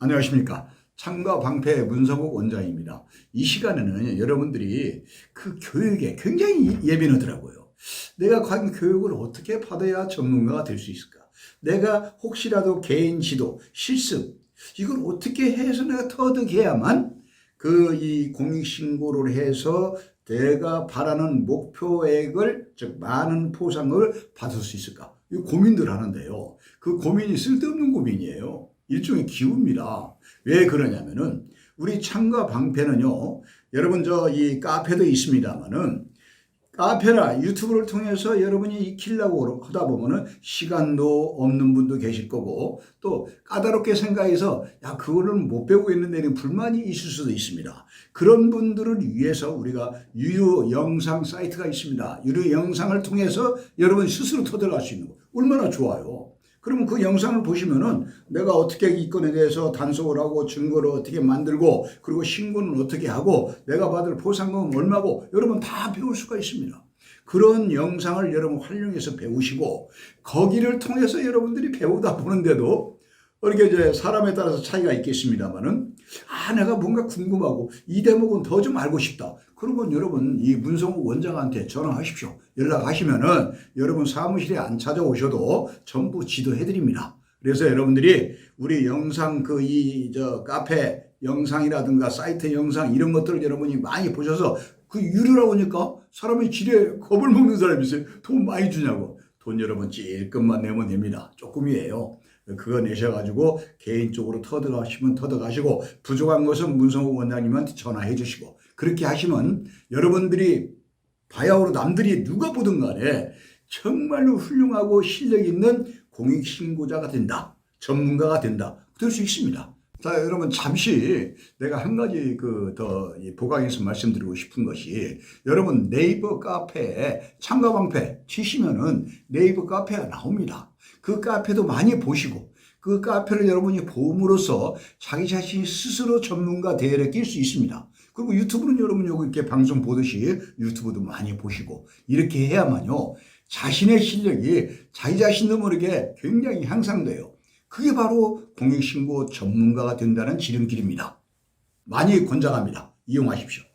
안녕하십니까. 창과 방패 문성국 원장입니다. 이 시간에는 여러분들이 그 교육에 굉장히 예민하더라고요. 내가 과연 교육을 어떻게 받아야 전문가가 될 수 있을까? 내가 혹시라도 개인 지도, 실습, 이걸 어떻게 해서 내가 터득해야만 그 이 공익신고를 해서 내가 바라는 목표액을, 즉, 많은 포상을 받을 수 있을까? 이 고민들 하는데요. 그 고민이 쓸데없는 고민이에요. 일종의 기우입니다. 왜 그러냐면은 우리 창과 방패는요. 여러분 저 이 카페도 있습니다만은 카페나 유튜브를 통해서 여러분이 익히려고 하다 보면은 시간도 없는 분도 계실 거고 또 까다롭게 생각해서 야 그거를 못 배우고 있는데 는 불만이 있을 수도 있습니다. 그런 분들을 위해서 우리가 유료 영상 사이트가 있습니다. 유료 영상을 통해서 여러분 스스로 터득할 수 있는 거 얼마나 좋아요. 그러면 그 영상을 보시면은 내가 어떻게 이 건에 대해서 단속을 하고 증거를 어떻게 만들고 그리고 신고는 어떻게 하고 내가 받을 보상금은 얼마고 여러분 다 배울 수가 있습니다. 그런 영상을 여러분 활용해서 배우시고 거기를 통해서 여러분들이 배우다 보는데도 이렇게 이제 사람에 따라서 차이가 있겠습니다만은 아 내가 뭔가 궁금하고 이 대목은 더 좀 알고 싶다. 그러면 여러분 이 문성국 원장한테 전화하십시오. 연락하시면은 여러분 사무실에 안 찾아오셔도 전부 지도해 드립니다. 그래서 여러분들이 우리 영상 그 이 저 카페 영상이라든가 사이트 영상 이런 것들을 여러분이 많이 보셔서 그 유료라고 하니까 사람이 지뢰 겁을 먹는 사람이 있어요. 돈 많이 주냐고. 돈 여러분 찔끔만 내면 됩니다. 조금이에요. 그거 내셔가지고 개인적으로 터득하시면 터득하시고 부족한 것은 문성호 원장님한테 전화해 주시고 그렇게 하시면 여러분들이 바야흐로 남들이 누가 보든 간에 정말로 훌륭하고 실력 있는 공익신고자가 된다. 전문가가 된다. 될 수 있습니다. 자, 여러분, 잠시 내가 한 가지 그 더 보강해서 말씀드리고 싶은 것이 여러분 네이버 카페에 참가 방패 치시면은 네이버 카페가 나옵니다. 그 카페도 많이 보시고 그 카페를 여러분이 보험으로써 자기 자신이 스스로 전문가 대회를 낄수 있습니다. 그리고 유튜브는 여러분 여기 이렇게 방송 보듯이 유튜브도 많이 보시고 이렇게 해야만요. 자신의 실력이 자기 자신도 모르게 굉장히 향상돼요. 그게 바로 공익신고 전문가가 된다는 지름길입니다. 많이 권장합니다. 이용하십시오.